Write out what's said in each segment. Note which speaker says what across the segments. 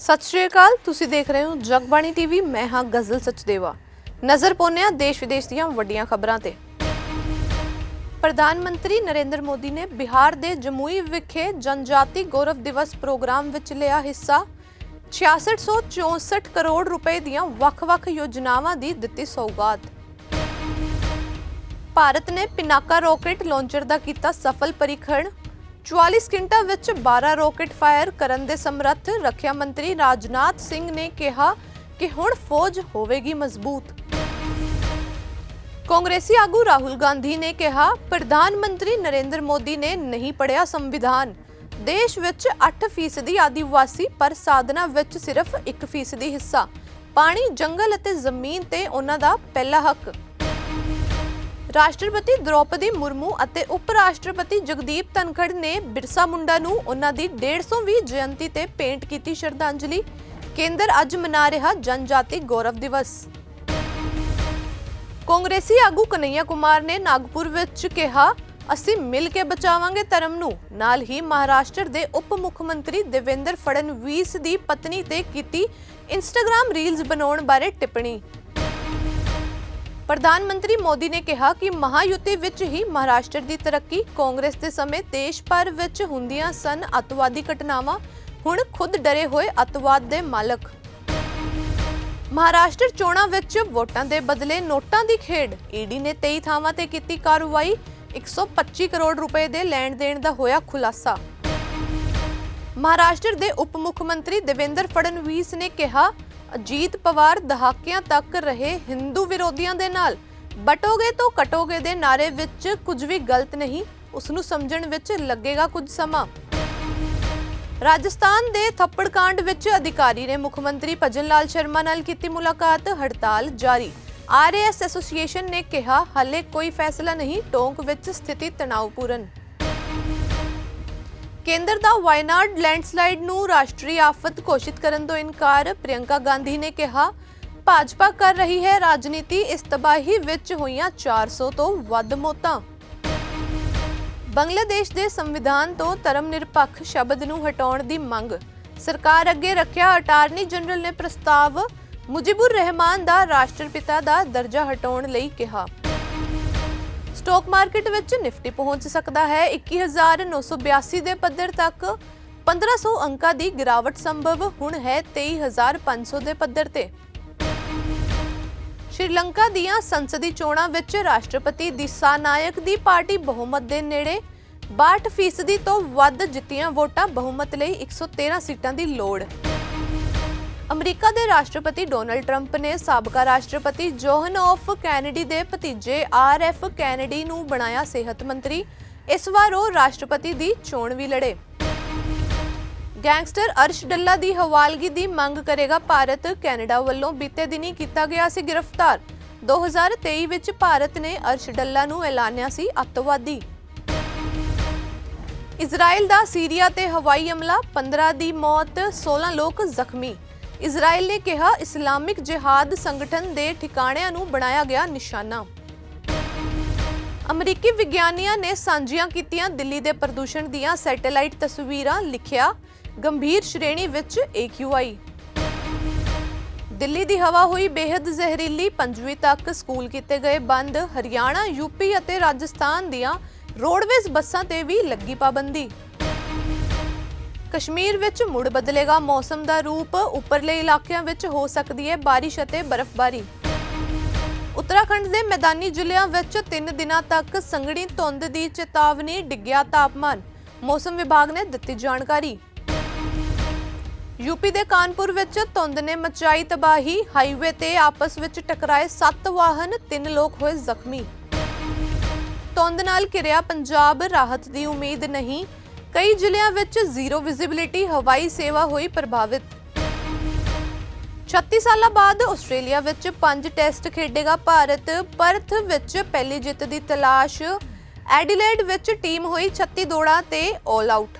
Speaker 1: ਸਤਿ ਸ਼੍ਰੀ ਅਕਾਲ, ਤੁਸੀਂ ਦੇਖ ਰਹੇ ਹੋ ਜਗਬਾਣੀ ਟੀਵੀ, ਮੈਂ ਹਾਂ ਗਜ਼ਲ ਸਚਦੇਵਾ। ਨਜ਼ਰ ਪਾਉਂਦੇ ਹਾਂ ਦੇਸ਼ ਵਿਦੇਸ਼ ਦੀਆਂ ਵੱਡੀਆਂ ਖਬਰਾਂ ਤੇ। ਪ੍ਰਧਾਨ ਮੰਤਰੀ ਨਰਿੰਦਰ ਮੋਦੀ ਨੇ ਬਿਹਾਰ ਦੇ ਜਮੂਈ ਵਿਖੇ ਜਨਜਾਤੀ ਗੌਰਵ ਦਿਵਸ ਪ੍ਰੋਗਰਾਮ ਵਿੱਚ ਲਿਆ ਹਿੱਸਾ। 6664 ਕਰੋੜ ਰੁਪਏ ਦੀਆਂ ਵੱਖ-ਵੱਖ ਯੋਜਨਾਵਾਂ ਦੀ ਦਿੱਤੀ ਸੌਗਾਤ। ਭਾਰਤ ਨੇ ਪਿਨਾਕਾ ਰਾਕੇਟ ਲਾਂਚਰ ਦਾ ਕੀਤਾ ਸਫਲ ਪਰੀਖਣ। 44 ਸਕਿੰਟਾਂ ਵਿੱਚ 12 ਰਾਕੇਟ ਫਾਇਰ ਕਰਨ ਦੇ ਸਮਰੱਥ ਰੱਖਿਆ ਮੰਤਰੀ ਰਾਜਨਾਥ ਸਿੰਘ ਨੇ ਕਿਹਾ ਕਿ ਹੁਣ ਫੌਜ ਹੋਵੇਗੀ ਮਜ਼ਬੂਤ। ਕਾਂਗਰਸੀ ਆਗੂ ਰਾਹੁਲ ਗਾਂਧੀ ਨੇ ਕਿਹਾ, ਪ੍ਰਧਾਨ ਮੰਤਰੀ ਨਰਿੰਦਰ ਮੋਦੀ ਨੇ ਨਹੀਂ ਪੜਿਆ ਸੰਵਿਧਾਨ। ਦੇਸ਼ ਵਿੱਚ 8% ਆਦੀਵਾਸੀ ਪਰ ਸਾਧਨਾ ਵਿੱਚ ਸਿਰਫ 1% ਹਿੱਸਾ। ਪਾਣੀ, ਜੰਗਲ ਅਤੇ ਜ਼ਮੀਨ ਤੇ ਉਹਨਾਂ ਦਾ ਪਹਿਲਾ ਹੱਕ। ਰਾਸ਼ਟਰਪਤੀ ਦ੍ਰੋਪਦੀ ਮੁਰਮੂ ਅਤੇ ਉਪ ਰਾਸ਼ਟਰਪਤੀ ਜਗਦੀਪ ਧਨਖੜ ਨੇ ਬਿਰਸਾ ਮੁੰਡਾ ਨੂੰ ਉਹਨਾਂ ਦੀ 150ਵੀਂ ਜਯੰਤੀ ਤੇ ਭੇਂਟ ਕੀਤੀ ਸ਼ਰਧਾਂਜਲੀ। ਕੇਂਦਰ ਅੱਜ ਮਨਾ ਰਿਹਾ ਜਨਜਾਤੀ ਗੌਰਵ ਦਿਵਸ। ਕਾਂਗਰਸੀ ਆਗੂ ਕਨਈਆ ਕੁਮਾਰ ਨੇ ਨਾਗਪੁਰ ਵਿੱਚ ਕਿਹਾ, ਅਸੀਂ ਮਿਲ ਕੇ ਬਚਾਵਾਂਗੇ ਧਰਮ ਨੂੰ। ਨਾਲ ਹੀ ਮਹਾਰਾਸ਼ਟਰ ਦੇ ਉਪ ਮੁੱਖ ਮੰਤਰੀ ਦੇਵੇਂਦਰ ਫੜਨਵੀਸ ਦੀ ਪਤਨੀ ਤੇ ਕੀਤੀ ਇੰਸਟਾਗ੍ਰam ਰੀਲਸ ਬਣਾਉਣ ਬਾਰੇ ਟਿੱਪਣੀ। ਪ੍ਰਧਾਨ ਮੰਤਰੀ ਮੋਦੀ ਨੇ ਕਿਹਾ ਕਿ ਮਹਾਯੁਤੀ ਵਿੱਚ ਹੀ ਮਹਾਰਾਸ਼ਟਰ ਦੀ ਤਰੱਕੀ ਕਾਂਗਰਸ ਦੇ ਸਮੇਂ ਦੇਸ਼ ਭਰ ਵਿੱਚ ਹੁੰਦੀਆਂ ਸਨ ਅਤਵਾਦੀ ਘਟਨਾਵਾਂ। ਹੁਣ ਖੁਦ ਡਰੇ ਹੋਏ ਅਤਵਾਦ ਦੇ ਮਾਲਕ। ਮਹਾਰਾਸ਼ਟਰ ਚੋਣਾਂ ਵਿੱਚ ਵੋਟਾਂ ਦੇ ਬਦਲੇ ਨੋਟਾਂ ਦੀ ਖੇਡ। ਈਡੀ ਨੇ 23 ਥਾਵਾਂ ਤੇ ਕੀਤੀ ਕਾਰਵਾਈ। 125 ਕਰੋੜ ਰੁਪਏ ਦੇ ਲੈਣ ਦੇਣ ਦਾ ਹੋਇਆ ਖੁਲਾਸਾ। ਮਹਾਰਾਸ਼ਟਰ ਦੇ ਉਪ ਮੁੱਖ ਮੰਤਰੀ ਦੇਵੇਂਦਰ ਫੜਨਵੀਸ ਨੇ ਕਿਹਾ ਅਜੀਤ ਪਵਾਰ ਦਹਾਕਿਆਂ ਤੱਕ ਰਹੇ ਹਿੰਦੂ ਵਿਰੋਧੀਆਂ ਦੇ ਨਾਲ। ਬਟੋਗੇ ਤੋਂ ਕਟੋਗੇ ਦੇ ਨਾਰੇ ਵਿੱਚ ਕੁਝ ਵੀ ਗਲਤ ਨਹੀਂ ਉਸ ਨੂੰ ਸਮਝਣ ਵਿੱਚ ਲੱਗੇਗਾ ਕੁਝ ਸਮਾਂ। ਰਾਜਸਥਾਨ ਦੇ ਥੱਪੜਕਾਂਡ ਵਿੱਚ ਅਧਿਕਾਰੀ ਨੇ ਮੁੱਖ ਮੰਤਰੀ ਭਜਨ ਲਾਲ ਸ਼ਰਮਾ ਨਾਲ ਕੀਤੀ ਮੁਲਾਕਾਤ, ਹੜਤਾਲ ਜਾਰੀ। ਆਰਏਐਸ ਐਸੋਸੀਏਸ਼ਨ ਨੇ ਕਿਹਾ, ਹਾਲੇ ਕੋਈ ਫੈਸਲਾ ਨਹੀਂ, ਟੋਂਕ ਵਿੱਚ ਸਥਿਤੀ ਤਣਾਅਪੂਰਨ। ਕੇਂਦਰ ਦਾ ਵਾਇਨਾਡ ਲੈਂਡਸਲਾਈਡ ਨੂੰ ਰਾਸ਼ਟਰੀ ਆਫਤ ਘੋਸ਼ਿਤ ਕਰਨ ਤੋਂ ਇਨਕਾਰ, ਪ੍ਰਿਯੰਕਾ ਗਾਂਧੀ ਨੇ ਕਿਹਾ, ਭਾਜਪਾ ਕਰ ਰਹੀ ਹੈ ਰਾਜਨੀਤੀ, ਇਸ ਤਬਾਹੀ ਵਿੱਚ ਹੋਈਆਂ 400 ਤੋਂ ਵੱਧ ਮੌਤਾਂ। ਬੰਗਲਾਦੇਸ਼ ਦੇ ਸੰਵਿਧਾਨ ਤੋਂ ਧਰਮ ਨਿਰਪੱਖ ਸ਼ਬਦ ਨੂੰ ਹਟਾਉਣ ਦੀ ਮੰਗ। ਸਰਕਾਰ ਅੱਗੇ ਰੱਖਿਆ ਅਟਾਰਨੀ ਜਨਰਲ ਨੇ ਪ੍ਰਸਤਾਵ, ਮੁਜੀਬੁਰ ਰਹਿਮਾਨ ਦਾ ਰਾਸ਼ਟਰਪਿਤਾ ਦਾ ਦਰਜਾ ਹਟਾਉਣ ਲਈ ਕਿਹਾ। ਸਟਾਕ ਮਾਰਕੀਟ ਵਿੱਚ ਨਿਫਟੀ ਪਹੁੰਚ ਸਕਦਾ ਹੈ। 21982 ਦੇ ਪੱਧਰ ਤੱਕ 1500 ਅੰਕਾਂ ਦੀ ਗਿਰਾਵਟ ਸੰਭਵ ਹੁਣ ਹੈ 23500 ਦੇ ਪੱਧਰ ਤੇ। ਸ਼੍ਰੀਲੰਕਾ ਦੀਆਂ ਸੰਸਦੀ ਚੋਣਾਂ ਵਿੱਚ ਰਾਸ਼ਟਰਪਤੀ ਦਿਸਾ ਨਾਇਕ ਦੀ ਪਾਰਟੀ ਬਹੁਮਤ ਦੇ ਨੇੜੇ 62% ਤੋਂ ਵੱਧ ਜਿੱਤੀਆਂ ਵੋਟਾਂ ਬਹੁਮਤ ਲਈ 113 ਸੀਟਾਂ ਦੀ ਲੋੜ। ਅਮਰੀਕਾ ਦੇ ਰਾਸ਼ਟਰਪਤੀ ਡੋਨਲਡ ਟਰੰਪ ਨੇ ਸਾਬਕਾ ਰਾਸ਼ਟਰਪਤੀ ਜੋਹਨ ਆਫ ਕੈਨੇਡੀ ਦੇ ਭਤੀਜੇ ਆਰ ਐਫ ਕੈਨੇਡੀ ਨੂੰ ਬਣਾਇਆ ਸਿਹਤ ਮੰਤਰੀ। ਇਸ ਵਾਰ ਉਹ ਰਾਸ਼ਟਰਪਤੀ ਦੀ ਚੋਣ ਵੀ ਲੜੇ। ਗੈਂਗਸਟਰ ਅਰਸ਼ ਡੱਲਾ ਦੀ ਹਵਾਲਗੀ ਦੀ ਮੰਗ ਕਰੇਗਾ ਭਾਰਤ। ਕੈਨੇਡਾ ਵੱਲੋਂ ਬੀਤੇ ਦਿਨੀ ਕੀਤਾ ਗਿਆ ਸੀ ਗ੍ਰਿਫਤਾਰ। 2023 ਵਿੱਚ ਭਾਰਤ ਨੇ ਅਰਸ਼ ਡੱਲਾ ਨੂੰ ਐਲਾਨਿਆ ਸੀ ਅੱਤਵਾਦੀ। ਇਜ਼ਰਾਈਲ ਦਾ ਸੀਰੀਆ ਤੇ ਹਵਾਈ ਹਮਲਾ 15 ਦੀ ਮੌਤ 16 ਲੋਕ ਜ਼ਖਮੀ। ਇਜ਼ਰਾਈਲ ਨੇ ਕਿਹਾ ਇਸਲਾਮਿਕ ਜਿਹਾਦ ਸੰਗਠਨ ਦੇ ਠਿਕਾਣਿਆਂ ਨੂੰ ਬਣਾਇਆ ਗਿਆ ਨਿਸ਼ਾਨਾ। ਅਮਰੀਕੀ ਵਿਗਿਆਨੀਆਂ ਨੇ ਸਾਂਝੀਆਂ ਕੀਤੀਆਂ ਦਿੱਲੀ ਦੇ ਪ੍ਰਦੂਸ਼ਣ ਦੀਆਂ ਸੈਟੇਲਾਈਟ ਤਸਵੀਰਾਂ ਲਿਖਿਆ, ਗੰਭੀਰ ਸ਼੍ਰੇਣੀ ਵਿੱਚ AQI ਦਿੱਲੀ ਦੀ ਹਵਾ ਹੋਈ ਬੇहद ਜ਼ਹਿਰੀਲੀ, ਪੰਜਵੀਂ ਤੱਕ ਸਕੂਲ ਕੀਤੇ ਗਏ ਬੰਦ, ਹਰਿਆਣਾ ਯੂਪੀ ਅਤੇ ਰਾਜਸਥਾਨ ਦੀਆਂ ਰੋਡਵੇਜ਼ ਬੱਸਾਂ ਤੇ ਵੀ ਲੱਗੀ ਪਾਬੰਦੀ। ਕਸ਼ਮੀਰ ਵਿੱਚ ਮੁੜ ਬਦਲੇਗਾ ਮੌਸਮ ਦਾ ਰੂਪ। ਉੱਪਰਲੇ ਇਲਾਕਿਆਂ ਵਿੱਚ ਹੋ ਸਕਦੀ ਹੈ ਬਾਰਿਸ਼ ਅਤੇ ਬਰਫ਼ਬਾਰੀ। ਉੱਤਰਾਖੰਡ ਦੇ ਮੈਦਾਨੀ ਜ਼ਿਲ੍ਹਿਆਂ ਵਿੱਚ 3 ਦਿਨਾਂ ਤੱਕ ਸੰਘਣੀ ਧੁੰਦ ਦੀ ਚੇਤਾਵਨੀ, ਡਿੱਗਿਆ ਤਾਪਮਾਨ। ਮੌਸਮ ਵਿਭਾਗ ਨੇ ਦਿੱਤੀ ਜਾਣਕਾਰੀ। ਯੂਪੀ ਦੇ ਕਾਨਪੁਰ ਵਿੱਚ ਧੁੰਦ ਨੇ ਮਚਾਈ ਤਬਾਹੀ। ਹਾਈਵੇ ਤੇ ਆਪਸ ਵਿੱਚ ਟਕਰਾਏ 7 ਵਾਹਨ 3 ਲੋਕ ਹੋਏ ਜ਼ਖਮੀ। ਧੁੰਦ ਨਾਲ ਘਿਰਿਆ ਪੰਜਾਬ। ਰਾਹਤ ਦੀ ਉਮੀਦ ਨਹੀਂ। ਕਈ ਜ਼ਿਲ੍ਹਿਆਂ ਵਿੱਚ ਜ਼ੀਰੋ ਵਿਜ਼ਿਬਿਲਿਟੀ ਹਵਾਈ ਸੇਵਾ ਹੋਈ ਪ੍ਰਭਾਵਿਤ। 36 ਸਾਲਾਂ ਬਾਅਦ ਆਸਟ੍ਰੇਲੀਆ ਵਿੱਚ ਪੰਜ ਟੈਸਟ ਖੇਡੇਗਾ ਭਾਰਤ, ਪਰਥ ਵਿੱਚ ਪਹਿਲੀ ਜਿੱਤ ਦੀ ਤਲਾਸ਼। ਐਡੀਲੇਡ ਵਿੱਚ ਟੀਮ ਹੋਈ 36 ਦੌੜਾਂ ਤੇ all out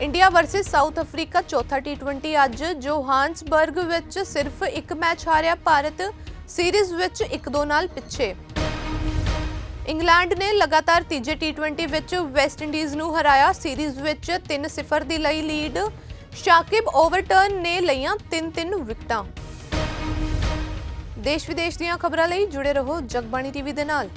Speaker 1: India versus South Africa ਚੌਥਾ ਟੀ20 ਅੱਜ ਜੋਹਾਨਸਬਰਗ ਵਿੱਚ ਸਿਰਫ ਇੱਕ ਮੈਚ ਹਾਰਿਆ ਭਾਰਤ, ਸੀਰੀਜ਼ ਵਿੱਚ 1-2 ਨਾਲ ਪਿੱਛੇ। ਇੰਗਲੈਂਡ ਨੇ ਲਗਾਤਾਰ ਤੀਜੇ ਟੀ20 ਵਿੱਚ ਵੈਸਟ ਇੰਡੀਜ਼ ਨੂੰ ਹਰਾਇਆ। ਸੀਰੀਜ਼ ਵਿੱਚ 3-0 ਦੀ ਲਈ ਲੀਡ ਸ਼ਾਕਿਬ ਓਵਰਟਰਨ ਨੇ ਲਈਆਂ ਤਿੰਨ ਤਿੰਨ ਵਿਕਟਾਂ। ਦੇਸ਼ ਵਿਦੇਸ਼ ਦੀਆਂ ਖਬਰਾਂ ਲਈ ਜੁੜੇ ਰਹੋ ਜਗਬਾਣੀ ਟੀਵੀ ਦੇ ਨਾਲ।